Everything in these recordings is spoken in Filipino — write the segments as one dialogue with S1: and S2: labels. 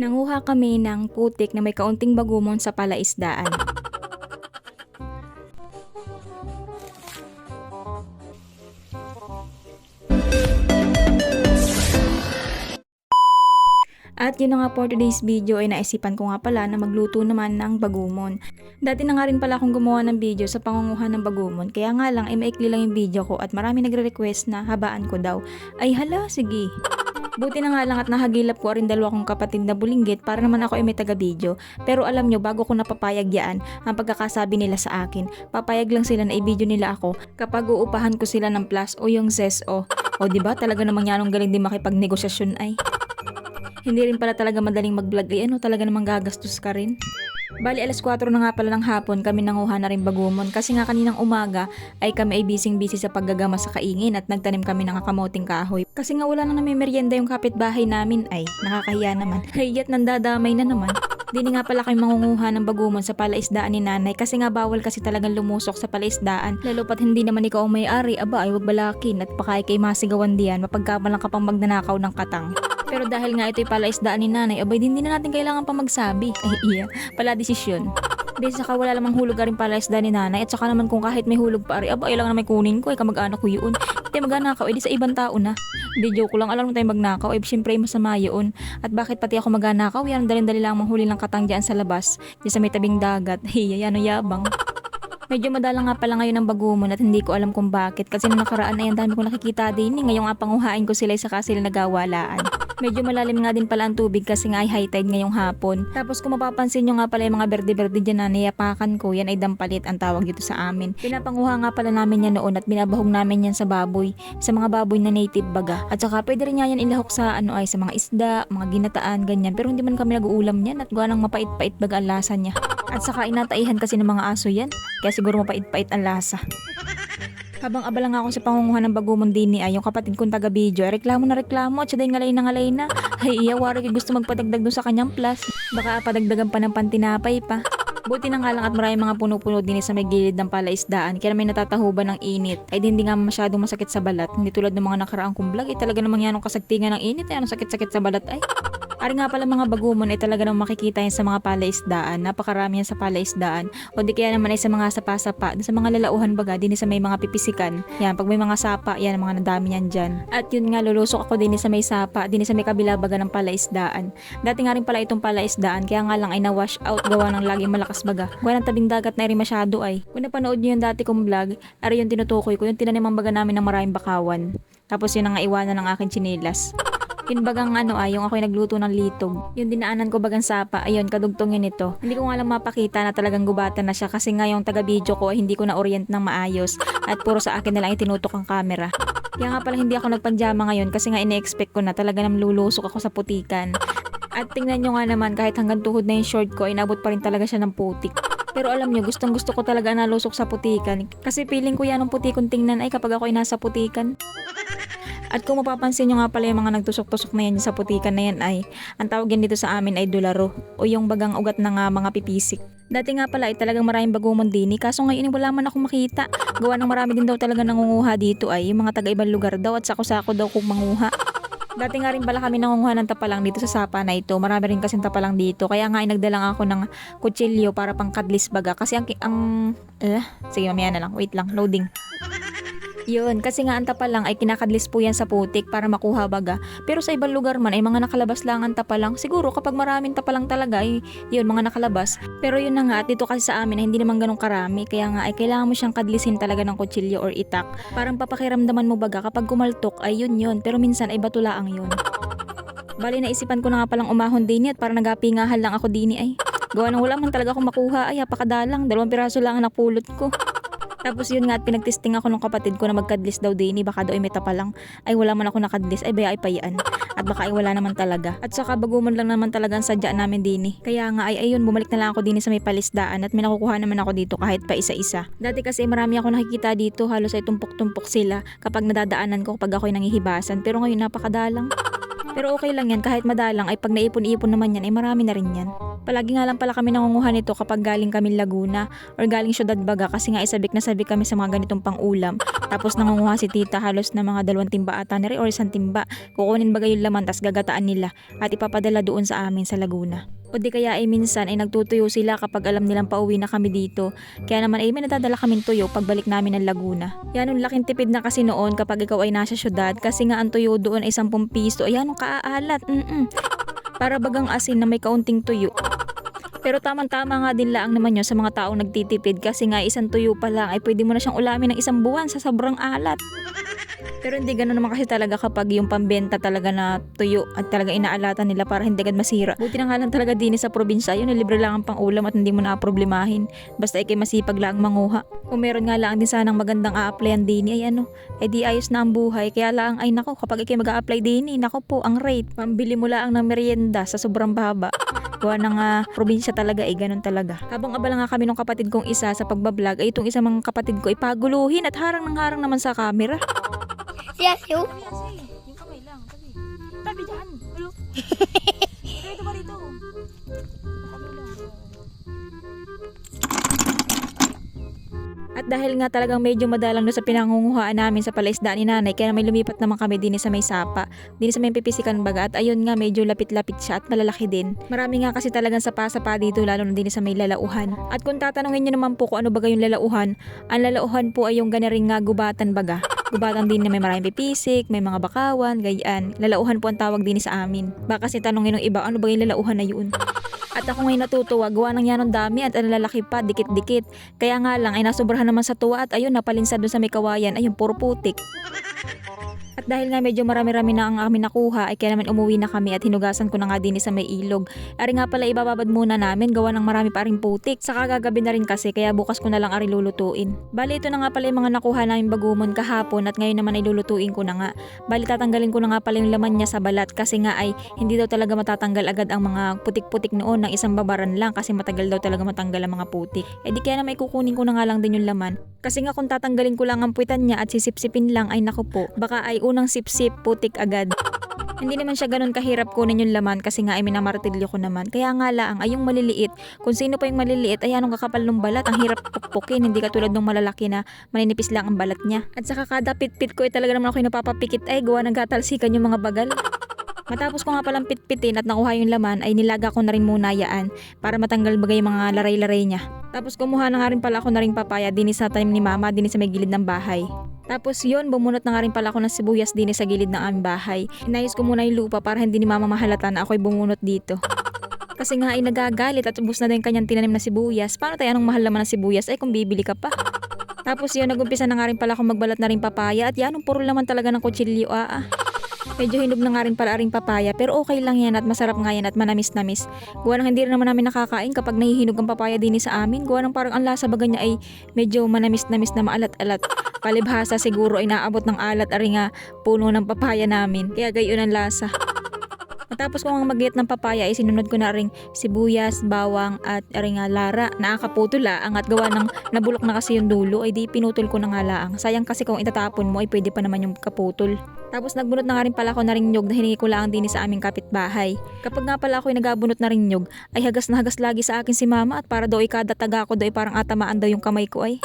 S1: Nanguha kami ng putik na may kaunting bagumon sa palaisdaan. At yun na nga for today's video ay naisipan ko nga pala na magluto naman ng bagumon. Dati na nga rin pala akong gumawa ng video sa pangunguha ng bagumon kaya nga lang ay maikli lang yung video ko at marami nagre-request na habaan ko daw. Ay hala, sige. Buti na nga lang at nahagilap ko rin dalawa kong kapatid na bulinggit para naman ako ay may taga-video. Pero alam nyo, bago ko napapayag yan, ang pagkakasabi nila sa akin, papayag lang sila na i-video nila ako kapag uupahan ko sila ng plus o yung ZES o. O di ba talaga namang yanong galing din makipagnegosasyon ay. Hindi rin pala talaga madaling mag-vlog ay ano talaga namang gagastos ka rin. Bali alas 4 na nga pala ng hapon kami nanguha na rin bagumon kasi nga kaninang umaga ay kami ay bising-busy sa paggagama sa kaingin at nagtanim kami ng kakamoting kahoy. Kasi nga wala na may merienda yung kapitbahay namin ay nakakahiya naman. Hayat nandadamay na naman. Dini nga pala kami mangunguha ng bagumon sa palaisdaan ni nanay kasi nga bawal kasi talagang lumusok sa palaisdaan. Lalo pat hindi naman ikaw ang may-ari, aba ay wag balakin at pakay kay masigawan diyan mapagkamalang ka pang magnanakaw ng katang. Pero dahil nga ito'y palaisdaan ni nanay, abay din, din na natin kailangan pa magsabi. Ay iya, pala desisyon. Di saka wala lamang hulog ka rin palaisdaan ni nanay at saka naman kung kahit may hulog pa ari, aba ay lang na may kunin ko, ay kamag-anak ko yun. Hindi magnakaw, edi sa ibang tao na. Di joke lang, alam mo tayo magnakaw, ay syempre masama yun. At bakit pati ako magnakaw, yan dalin-dali lang manghuli ng katang dyan sa labas, di sa may tabing dagat. Hiya, yan o yabang. Medyo madalang nga pala ngayon ang bagumon at hindi ko alam kung bakit kasi nung nakaraan ay ang dami kong nakikita din eh. Ngayong nga panguhain ko sila sa sila nagawalaan. Medyo malalim nga din pala ang tubig kasi nga ay high tide ngayong hapon. Tapos kung mapapansin nyo nga pala yung mga berde-berde dyan na niyapakan ko, yan ay dampalit ang tawag dito sa amin. Pinapanguha nga pala namin yan noon at binabahog namin yan sa baboy, sa mga baboy na native baga. At saka pwede rin nga yan ilahok sa ano ay sa mga isda, mga ginataan, ganyan. Pero hindi man kami nag-uulam niyan at gawa ng mapait-pait baga ang lasa niya. At saka inataihan kasi ng mga aso yan. Kaya siguro mapait-pait ang lasa. Habang abala nga ako sa pangunguha ng bagumon din ni ay yung kapatid kong taga-video, ay reklamo na reklamo at siya ngalay na ngalay na. Ay iya, wari gusto magpadagdag doon sa kanyang plus. Baka padagdagan pa ng pantinapay pa. Buti na nga lang at maraming mga puno-puno din sa may gilid ng palaisdaan kaya may natatahuban ng init ay hindi nga masyadong masakit sa balat hindi tulad ng mga nakaraang kong vlog ay talaga namang yan ang kasagtingan ng init ay anong sakit-sakit sa balat ay Ari nga pala mga bagumon ay talaga namang makikita yan sa mga palaisdaan. Napakarami yan sa palaisdaan. O di kaya naman ay sa mga sapa-sapa. Sa mga lalauhan baga, din sa may mga pipisikan. Yan, pag may mga sapa, yan, mga nadami yan dyan. At yun nga, lulusok ako din sa may sapa, din sa may kabila baga ng palaisdaan. Dati nga rin pala itong palaisdaan, kaya nga lang ay na-wash out gawa ng laging malakas baga. Gawa ng tabing dagat na rin masyado ay. Kung napanood nyo yung dati kong vlog, ari yung tinutukoy ko, yung tinaniman baga namin ng maraming bakawan. Tapos yun ang iwanan ng aking chinilas. Yun ano ay, yung ako'y nagluto ng litog. Yung dinaanan ko bagang sapa, ayun, kadugtong yun ito. Hindi ko nga lang mapakita na talagang gubatan na siya kasi nga yung taga-video ko hindi ko na orient ng maayos at puro sa akin na lang itinutok ang camera. Kaya nga pala hindi ako nagpanjama ngayon kasi nga ine-expect ko na talaga nang lulusok ako sa putikan. At tingnan nyo nga naman kahit hanggang tuhod na yung short ko, inabot pa rin talaga siya ng putik. Pero alam nyo, gustong gusto ko talaga nalusok sa putikan. Kasi feeling ko yan ang putikon tingnan ay kapag ako ay nasa putikan. At kung mapapansin nyo nga pala yung mga nagtusok-tusok na yan sa putikan na yan ay, ang tawag yan dito sa amin ay dolaro o yung bagang ugat ng uh, mga pipisik. Dati nga pala ay talagang maraming bagumon din kaso ngayon wala man akong makita. Gawa ng marami din daw talaga nangunguha dito ay yung mga taga-ibang lugar daw at sako-sako daw kung manguha. Dati nga rin pala kami nangunguha ng tapalang dito sa sapa na ito. Marami rin kasing tapalang dito. Kaya nga ay nagdalang ako ng kutsilyo para pang kadlis baga. Kasi ang... ang eh, sige mamaya na lang. Wait lang. Loading. Yun, kasi nga ang tapalang ay kinakadlis po yan sa putik para makuha baga. Pero sa ibang lugar man ay mga nakalabas lang ang tapalang. Siguro kapag maraming tapalang talaga ay yun mga nakalabas. Pero yun na nga at dito kasi sa amin ay hindi naman ganun karami. Kaya nga ay kailangan mo siyang kadlisin talaga ng kutsilyo or itak. Parang papakiramdaman mo baga kapag kumaltok ay yun yun. Pero minsan ay batulaang yun. Bali naisipan ko na nga palang umahon din at para nagapingahan lang ako dini ay. Gawa nang wala man talaga akong makuha ay apakadalang. Dalawang piraso lang ang napulot ko. Tapos yun nga pinagtesting ako ng kapatid ko na magkadlis daw din. Baka daw ay may tapa lang. Ay wala man ako nakadlis. Ay baya ay payaan at baka ay wala naman talaga. At saka baguman lang naman talaga ang sadya namin din kaya nga ay ayun bumalik na lang ako din sa may palisdaan. At may nakukuha naman ako dito kahit pa isa-isa. Dati kasi marami ako nakikita dito. Halos ay tumpok-tumpok sila kapag nadadaanan ko kapag ako ay nangihibasan. Pero ngayon napakadalang Pero okay lang yan kahit madalang ay pag naipon-ipon naman yan ay marami na rin yan. Palagi nga lang pala kami nangunguha nito kapag galing kami Laguna or galing Syudad Baga kasi nga isabik na sabik kami sa mga ganitong pang-ulam. Tapos nangunguha si tita halos na mga dalawang timba ata na rin or isang timba. Kukunin baga yung laman tas gagataan nila at ipapadala doon sa amin sa Laguna. O di kaya ay minsan ay nagtutuyo sila kapag alam nilang pauwi na kami dito. Kaya naman ay may nadadala kaming tuyo pagbalik namin ng Laguna. Yan ang laking tipid na kasi noon kapag ikaw ay nasa syudad kasi nga ang tuyo doon ay 10 piso. Ayan ang kaaalat. Mm-mm. Para bagang asin na may kaunting tuyo. Pero tamang-tama nga din laang naman yun sa mga taong nagtitipid kasi nga isang tuyo pa lang ay pwede mo na siyang ulamin ng isang buwan sa sobrang alat. Pero hindi ganoon naman kasi talaga kapag yung pambenta talaga na tuyo at talaga inaalatan nila para hindi agad masira. Buti na nga lang talaga din sa probinsya, yun libre lang ang pang-ulam at hindi mo na problemahin. Basta ikay masipag lang manguha. Kung meron nga lang din sanang magandang a-applyan din ay ano, ay di ayos na ang buhay. Kaya lang ay nako kapag ikay mag-a-apply din nako po ang rate. Pambili mo lang ng merienda sa sobrang baba. Gawa ng ah, probinsya talaga ay ganun talaga. Habang abala nga kami ng kapatid kong isa sa pagbablog ay itong isang mga kapatid ko ay paguluhin at harang ng harang naman sa camera.
S2: Siya, siyo.
S1: Yung kamay lang. Tabi. Tabi dyan. Hello. At dahil nga talagang medyo madalang no sa pinangunguhaan namin sa palaisdaan ni nanay, kaya may lumipat naman kami din sa may sapa, din sa may pipisikan baga, at ayun nga medyo lapit-lapit siya at malalaki din. Marami nga kasi talagang sapa-sapa dito, lalo na din sa may lalauhan. At kung tatanungin nyo naman po kung ano baga yung lalauhan, ang lalauhan po ay yung ganaring nga gubatan baga. Gubatan din na may maraming pipisik, may mga bakawan, gayaan. Lalauhan po ang tawag din sa amin. Baka kasi tanongin ng iba, ano ba yung lalauhan na yun? At ako ngayon natutuwa, gawa ng yan ng dami at ang lalaki pa, dikit-dikit. Kaya nga lang, ay nasubrahan naman sa tuwa at ayun, napalinsad doon sa may kawayan, ayun, puro putik. At dahil nga medyo marami-rami na ang amin nakuha, ay kaya naman umuwi na kami at hinugasan ko na nga din sa may ilog. Ari nga pala ibababad muna namin, gawa ng marami pa rin putik. Saka gagabi na rin kasi, kaya bukas ko na lang ari lulutuin. Bali ito na nga pala yung mga nakuha namin bagumon kahapon at ngayon naman ay lulutuin ko na nga. Bali tatanggalin ko na nga pala yung laman niya sa balat kasi nga ay hindi daw talaga matatanggal agad ang mga putik-putik noon ng isang babaran lang kasi matagal daw talaga matanggal ang mga putik. E di kaya na may ko na nga lang din yung laman. Kasi nga kung tatanggalin ko lang ang puwitan niya at sisipsipin lang ay naku po, baka ay unang sipsip putik agad. Hindi naman siya ganun kahirap kunin yung laman kasi nga ay minamartilyo ko naman. Kaya nga lang, ay yung maliliit. Kung sino pa yung maliliit, ay anong kakapal ng balat. Ang hirap pukpukin, hindi katulad ng malalaki na maninipis lang ang balat niya. At saka kada pitpit ko ay talaga naman ako napapapikit ay gawa ng katalsikan yung mga bagal. Matapos ko nga palang pitpitin at nakuha yung laman ay nilaga ko na rin muna yaan para matanggal bagay yung mga laray-laray niya. Tapos kumuha na nga rin pala ako na rin papaya dinis sa time ni mama dinis sa may gilid ng bahay. Tapos yun, bumunot na nga rin pala ako ng sibuyas din sa gilid ng aming bahay. Inayos ko muna yung lupa para hindi ni mama mahalata na ako'y bumunot dito. Kasi nga ay nagagalit at ubus na din kanyang tinanim na sibuyas. Paano tayo anong mahal naman ng sibuyas ay kung bibili ka pa? Tapos yun, nagumpisa na nga rin pala akong magbalat na rin papaya at yan, ang puro laman talaga ng kutsilyo ah. ah. Medyo hinog na nga rin pala aring papaya pero okay lang yan at masarap nga yan at manamis-namis. Gawa ng hindi rin naman namin nakakain kapag nahihinog ang papaya din sa amin. Gawa ng parang ang lasa baga niya ay medyo manamis-namis na maalat-alat. Palibhasa siguro ay naabot ng alat ari nga puno ng papaya namin. Kaya gayon ang lasa. Matapos ko ang magiyat ng papaya ay sinunod ko na ring sibuyas, bawang at ari nga lara. Nakakaputol ang at gawa ng nabulok na kasi yung dulo ay di pinutol ko na nga laang. Sayang kasi kung itatapon mo ay pwede pa naman yung kaputol. Tapos nagbunot na nga rin pala ako na ring nyog na hiningi ko lang din sa aming kapitbahay. Kapag nga pala ako ay nagabunot na ring nyog, ay hagas na hagas lagi sa akin si mama at para daw ay kada taga ko daw ay parang atamaan daw yung kamay ko ay.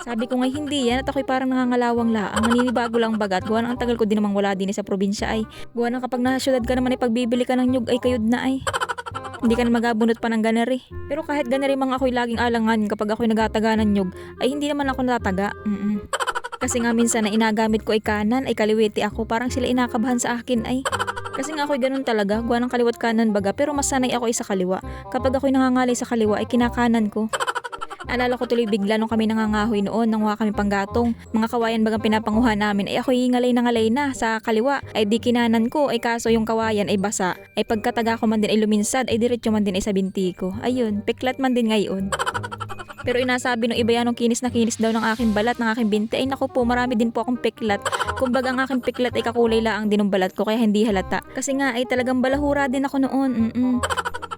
S1: Sabi ko nga hindi yan at ako'y parang nangangalawang la. Ang naninibago lang bagat. Gawa ng ang tagal ko din namang wala din sa probinsya ay. Gawa ng kapag nasa syudad ka naman ay pagbibili ka ng nyug ay kayod na ay. Hindi ka na magabunot pa ng ganari. Pero kahit ganari mga ako'y laging alangan kapag ako'y nagataga ng nyug, ay hindi naman ako natataga. Mm-mm. Kasi nga minsan na inagamit ko ay kanan, ay kaliwete ako. Parang sila inakabahan sa akin ay. Kasi nga ako'y ganun talaga, gawa ng kaliwat kanan baga, pero mas sanay ako ay sa kaliwa. Kapag ako'y nangangalay sa kaliwa ay kinakanan ko. Alala ko tuloy bigla nung kami nangangahoy noon, nang kami panggatong. Mga kawayan bagang pinapanguha namin, ay ako'y ngalay na ngalay na sa kaliwa. Ay di kinanan ko, ay kaso yung kawayan ay basa. Ay pagkataga ko man din ay luminsad, ay diretso man din ay sa binti ko. Ayun, piklat man din ngayon. Pero inasabi nung iba yan nung kinis na kinis daw ng aking balat, ng aking binti. Ay naku po, marami din po akong piklat. Kumbaga ang aking piklat ay kakulay lang din ng balat ko kaya hindi halata. Kasi nga ay talagang balahura din ako noon. Mm-mm.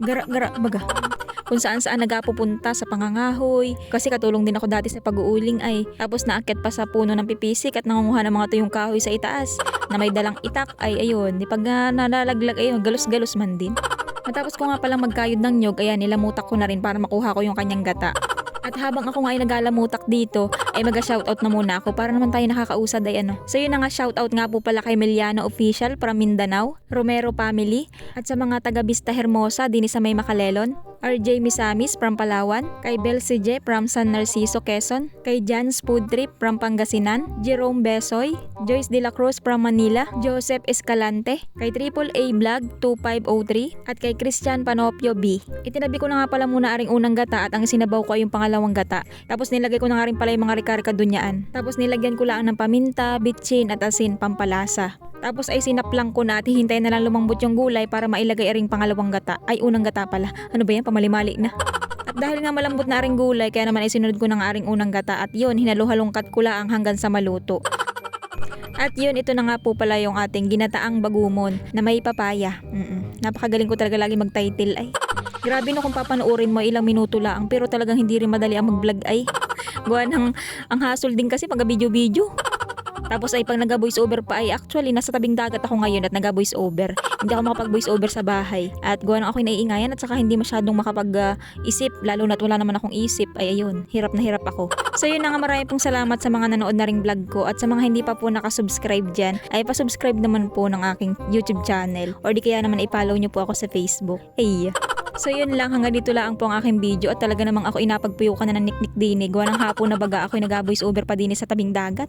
S1: Gara-gara baga. Kung saan saan nagapupunta sa pangangahoy. Kasi katulong din ako dati sa pag-uuling ay. Tapos naakyat pa sa puno ng pipisik at nangunguha ng mga tuyong kahoy sa itaas na may dalang itak ay ayun. Di pag uh, nalalaglag ayun, galus-galus man din. Matapos ko nga palang magkayod ng nyog, ayan, nilamutak ko na rin para makuha ko yung kanyang gata. At habang ako nga ay nagalamutak dito, ay mag-shoutout na muna ako para naman tayo nakakausad ay ano. So yun na nga shoutout nga po pala kay Meliano Official from Mindanao, Romero Family, at sa mga taga Vista Hermosa din sa May Makalelon, RJ Misamis from Palawan, kay Bel CJ from San Narciso, Quezon, kay Jan's Food Trip from Pangasinan, Jerome Besoy, Joyce De La Cruz from Manila, Joseph Escalante, kay Triple A Vlog 2503, at kay Christian Panopio B. Itinabi ko na nga pala muna aring unang gata at ang sinabaw ko ay yung pangalawang gata. Tapos nilagay ko na nga rin pala yung mga rika-rika dunyaan. Tapos nilagyan ko lang ng paminta, bitchin at asin pampalasa. Tapos ay sinaplang ko na at hihintayin na lang lumambot yung gulay para mailagay aring pangalawang gata. Ay unang gata pala. Ano ba yan? Pamalimali na. At dahil nga malambot na aring gulay, kaya naman ay sinunod ko ng aring unang gata at yun, hinaluhalungkat ko lang hanggang sa maluto. At yun, ito na nga po pala yung ating ginataang bagumon na may papaya. Mm-mm. Napakagaling ko talaga lagi mag-title ay. Grabe no kung papanoorin mo ilang minuto lang pero talagang hindi rin madali ang mag-vlog ay. Gawa ng ang hassle din kasi pag video-video. Tapos ay pag nag-voice over pa ay actually nasa tabing dagat ako ngayon at nag-voice over. Hindi ako makapag-voice over sa bahay. At gawa ng ako'y naiingayan at saka hindi masyadong makapag-isip lalo na't wala naman akong isip. Ay ayun, hirap na hirap ako. So yun na nga marami pong salamat sa mga nanood na ring vlog ko at sa mga hindi pa po nakasubscribe dyan ay pa-subscribe naman po ng aking YouTube channel or di kaya naman i-follow nyo po ako sa Facebook. Hey! So yun lang, hanggang dito lang po ang aking video at talaga namang ako inapagpuyukan na ng niknik dinig. Gawa ng hapon na baga ako nag-voice over pa din sa tabing dagat.